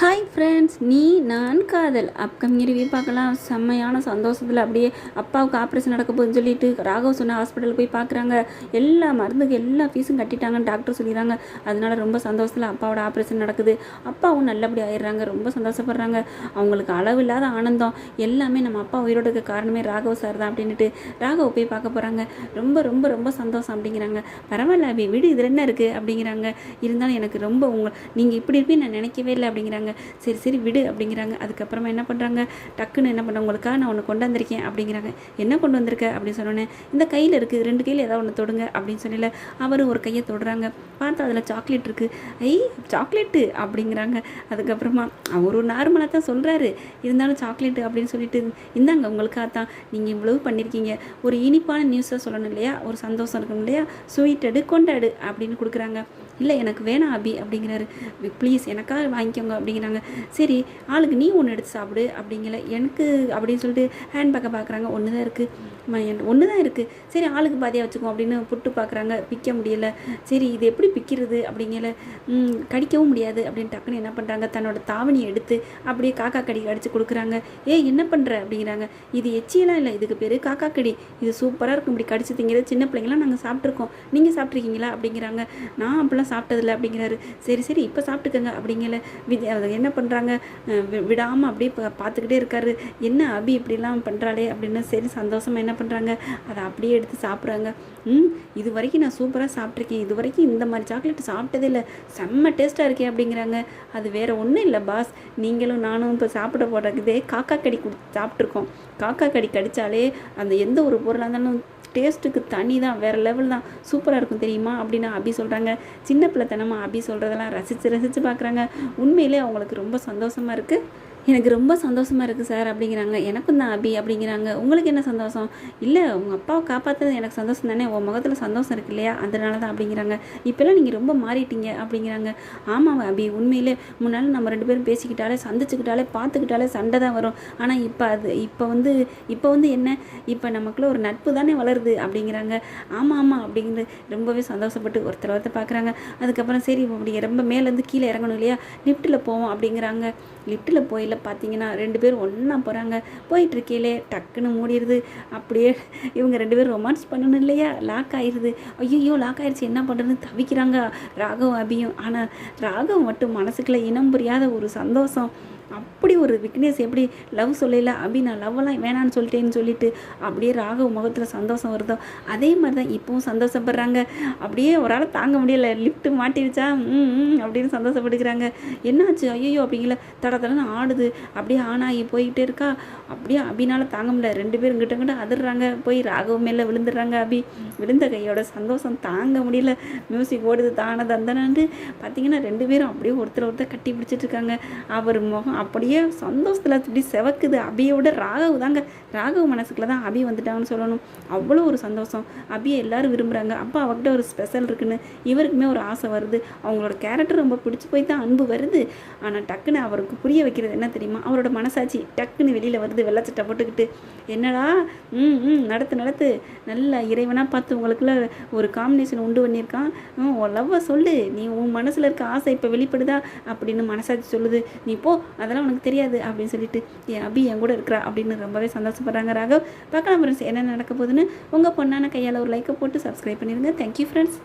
Hi friends நீ நான் காதல். அப்கமிங் ரிவ்யூ பார்க்கலாம். செம்மையான சந்தோஷத்தில் அப்படியே அப்பாவுக்கு ஆப்ரேஷன் நடக்க போகுதுன்னு சொல்லிட்டு ராகவ் சொன்ன ஹாஸ்பிட்டலுக்கு போய் பார்க்குறாங்க. எல்லா மருந்துக்கு எல்லா ஃபீஸும் கட்டிட்டாங்கன்னு டாக்டர் சொல்லிடுறாங்க. அதனால ரொம்ப சந்தோஷத்தில் அப்பாவோட ஆப்ரேஷன் நடக்குது. அப்பாவும் நல்லபடி ஆயிடுறாங்க. ரொம்ப சந்தோஷப்படுறாங்க. அவங்களுக்கு அளவில்லாத ஆனந்தம். எல்லாமே நம்ம அப்பா உயிரோடு இருக்க காரணமே ராகவ் சார் தான் அப்படின்ட்டு ராகவ் போய் பார்க்க போகிறாங்க ரொம்ப ரொம்ப ரொம்ப சந்தோஷம் அப்படிங்கிறாங்க. பரவாயில்ல அபி வீடு இதில் என்ன இருக்குது அப்படிங்கிறாங்க. இருந்தாலும் எனக்கு ரொம்ப உங்கள் நீங்கள் இப்படி இருப்பீங்க நான் நினைக்கவே இல்லை அப்படிங்கிறாங்க. சரி சரி விடு அப்படிங்கிறாங்க. அதுக்கப்புறமா என்ன பண்ணுறாங்க டக்குன்னு என்ன பண்ணுறாங்க உங்களுக்காக நான் ஒன்று கொண்டு வந்திருக்கேன் அப்படிங்கிறாங்க. என்ன கொண்டு வந்திருக்க அப்படின்னு சொன்னோன்னே இந்த கையில் இருக்குது ரெண்டு கையில் ஏதாவது ஒன்று தொடுங்க அப்படின்னு சொல்லல. அவரும் ஒரு கையை தொடுறாங்க. பார்த்தா அதில் சாக்லேட் இருக்குது ஐ சாக்லேட்டு அப்படிங்கிறாங்க. அதுக்கப்புறமா அவர் ஒரு நார்மலாக தான் சொல்கிறாரு இருந்தாலும் சாக்லேட்டு அப்படின்னு சொல்லிட்டு இந்தாங்க உங்களுக்காக தான் நீங்கள் இவ்வளவு பண்ணியிருக்கீங்க ஒரு இனிப்பான நியூஸை சொல்லணும் இல்லையா? ஒரு சந்தோஷம் இருக்கணும் இல்லையா? ஸ்வீட்டடு கொண்டாடு அப்படின்னு கொடுக்குறாங்க. இல்லை எனக்கு வேணாம் அபி அப்படிங்கிறாரு. ப்ளீஸ் எனக்காக வாங்கிக்கோங்க அப்படிங்கிறாங்க. சரி ஆளுக்கு நீ ஒன்று எடுத்து சாப்பிடு அப்படிங்கல. எனக்கு அப்படின்னு சொல்லிட்டு ஹேண்ட் பேக்கை பார்க்குறாங்க ஒன்று தான் இருக்குது ஒன்று தான் இருக்குது சரி ஆளுக்கு பாதியாக வச்சுக்கோ அப்படின்னு புட்டு பார்க்குறாங்க பிக்க முடியல. சரி இது எப்படி பிக்கிறது அப்படிங்கல. கடிக்கவும் முடியாது அப்படின்னு டக்குன்னு என்ன பண்ணுறாங்க தன்னோட தாவணியை எடுத்து அப்படியே காக்கா கடி அடித்து கொடுக்குறாங்க. ஏய் என்ன பண்ணுற அப்படிங்கிறாங்க. இது எச்சியெல்லாம் இல்லை. இதுக்கு பேர் காக்கா கடி. இது சூப்பராக இருக்கும். இப்படி கடிச்சு திங்கிறது சின்ன பிள்ளைங்களாம் நாங்கள் சாப்பிட்ருக்கோம் நீங்கள் சாப்பிட்ருக்கீங்களா அப்படிங்கிறாங்க. நான் அப்படிலாம் சாப்பிட்டதில்ல அப்படிங்கிறாரு. சரி சரி இப்போ சாப்பிட்டுக்கங்க அப்படிங்கல. வித் அதை என்ன பண்ணுறாங்க விடாமல் அப்படியே பார்த்துக்கிட்டே இருக்காரு. என்ன அபி இப்படிலாம் பண்ணுறாளே அப்படின்னு சரி சந்தோஷமாக என்ன பண்ணுறாங்க அதை அப்படியே எடுத்து சாப்பிட்றாங்க. ம் இது வரைக்கும் நான் சூப்பராக சாப்பிட்ருக்கேன் இது வரைக்கும் இந்த மாதிரி சாக்லேட் சாப்பிட்டதே இல்லை. செம்ம டேஸ்ட்டாக இருக்கே அப்படிங்கிறாங்க. அது வேற ஒன்றும் இல்லை பாஸ் நீங்களும் நானும் இப்போ சாப்பிட போடுறதே காக்கா கடி குடி சாப்பிட்ருக்கோம் காக்கா கடி கடித்தாலே அந்த எந்த ஒரு பொருளாக இருந்தாலும் டேஸ்ட்டுக்கு தனி தான். வேறு லெவல் தான். சூப்பராக இருக்கும் தெரியுமா? அப்படின்னு அபி சொல்கிறாங்க சின்ன பிள்ளைத்தனமாக அபி சொல்கிறதெல்லாம் ரசித்து ரசித்து பார்க்குறாங்க. உண்மையிலே அவங்களுக்கு ரொம்ப சந்தோஷமாக இருக்குது எனக்கு ரொம்ப சந்தோஷமாக இருக்குது சார் அப்படிங்கிறாங்க. எனக்கும் தான் அபி அப்படிங்கிறாங்க. உங்களுக்கு என்ன சந்தோஷம்? இல்லை உங்கள் அப்பாவை காப்பாற்றுறது எனக்கு சந்தோஷம் தானே? உன் முகத்தில் சந்தோஷம் இருக்கு இல்லையா? அதனால தான் அப்படிங்கிறாங்க. இப்போல்லாம் நீங்கள் ரொம்ப மாறிட்டீங்க அப்படிங்கிறாங்க. ஆமாம் அபி. உண்மையிலே முன்னால் நம்ம ரெண்டு பேரும் பேசிக்கிட்டாலே சந்திச்சுக்கிட்டாலே பார்த்துக்கிட்டாலே சண்டை தான் வரும். ஆனால் இப்போ அது இப்போ வந்து இப்போ வந்து என்ன? இப்போ நமக்குள்ளே ஒரு நட்பு தானே வளருது அப்படிங்கிறாங்க. ஆமாம் ஆமாம் அப்படிங்கிறது ரொம்பவே சந்தோஷப்பட்டு ஒருத்தர் ஒருத்தர் பார்க்குறாங்க அதுக்கப்புறம் சரி அப்படி ரொம்ப மேலேருந்து கீழே இறங்கணும் இல்லையா? லிஃப்ட்டில் போவோம் அப்படிங்கிறாங்க. லிஃப்ட்டில் போயில பார்த்தீங்கன்னா ரெண்டு பேரும் ஒன்றா போகிறாங்க போயிட்டுருக்கையிலே டக்குன்னு மூடிடுது அப்படியே இவங்க ரெண்டு பேரும் ரொமான்ஸ் பண்ணணும் இல்லையா? லாக் ஆயிடுது ஐயோ லாக் ஆயிடுச்சு என்ன பண்ணுறதுன்னு தவிக்கிறாங்க ராகவ் அபியும். ஆனால் ராகவ் மட்டும் மனசுக்குள்ளே இனம் புரியாத ஒரு சந்தோஷம். அப்படி ஒரு விக்னேஷ் எப்படி லவ் சொல்லல அபி நான் லவ்வெல்லாம் வேணான்னு சொல்லிட்டேன்னு சொல்லிட்டு அப்படியே ராகவ் முகத்தில் சந்தோஷம் வருதோ? அதே மாதிரி தான் இப்பவும் சந்தோஷப்படுறாங்க. அப்படியே ஒரு ஆள் தாங்க முடியல. லிஃப்ட்டு மாட்டிடுச்சா ம் ம் அப்படின்னு சந்தோஷப்படுகிறாங்க. என்னாச்சு? ஐயோ அப்படிங்கள தட தடன்னு ஆடுது. அப்படியே ஆனாகி போய்கிட்டே இருக்கா. அப்படியே அபினால தாங்க முடியல. ரெண்டு பேரும் கிட்ட கிட்ட அதிர்றாங்க. போய் ராகவ் மேலே விழுந்துடுறாங்க அபி. விழுந்த கையோட சந்தோஷம் தாங்க முடியல. மியூசிக் ஓடுது தானது அந்தனான்ட்டு பார்த்தீங்கன்னா ரெண்டு பேரும் அப்படியே ஒருத்தர் ஒருத்தர் கட்டி பிடிச்சிட்டு இருக்காங்க. அவர் முகம் அப்படியே சந்தோஷத்தில் இப்படி செவக்குது. அபியோட ராகவ் தாங்க ராகவ் மனசுக்குள்ள தான் அபி வந்துட்டாங்கன்னு சொல்லணும். அவ்வளோ ஒரு சந்தோஷம். அபியை எல்லாரும் விரும்புகிறாங்க அப்போ அவர்கிட்ட ஒரு ஸ்பெஷல் இருக்குன்னு இவருக்குமே ஒரு ஆசை வருது. அவங்களோட கேரக்டர் ரொம்ப பிடிச்சி போய் தான் அன்பு வருது. ஆனால் டக்குன்னு அவருக்கு புரிய வைக்கிறது என்ன தெரியுமா? அவரோட மனசாட்சி டக்குன்னு வெளியில் வருது. வெள்ளச்சட்டை போட்டுக்கிட்டு என்னடா? ம் ம் நடத்து நடத்து. நல்லா இறைவனாக பார்த்து உங்களுக்குள்ள ஒரு காம்பினேஷன் உண்டு பண்ணியிருக்கான். உன் லவ்வை சொல்லு. நீ உன் மனசில் இருக்க ஆசை இப்போ வெளிப்படுதா? அப்படின்னு மனசாட்சி சொல்லுது. நீ போ அதெல்லாம் உனக்கு தெரியாது அப்படின்னு சொல்லிட்டு என் அபி என் கூட இருக்கிறா? அப்படின்னு ரொம்பவே சந்தோஷப்படுறாங்க ராகவ். பார்க்கலாம் ஃப்ரெண்ட்ஸ் என்ன நடக்க போகுதுன்னு உங்கள் பொண்ணான கையால் ஒரு லைக்கை போட்டு சப்ஸ்கிரைப் பண்ணிடுங்க தேங்க்யூ ஃப்ரெண்ட்ஸ்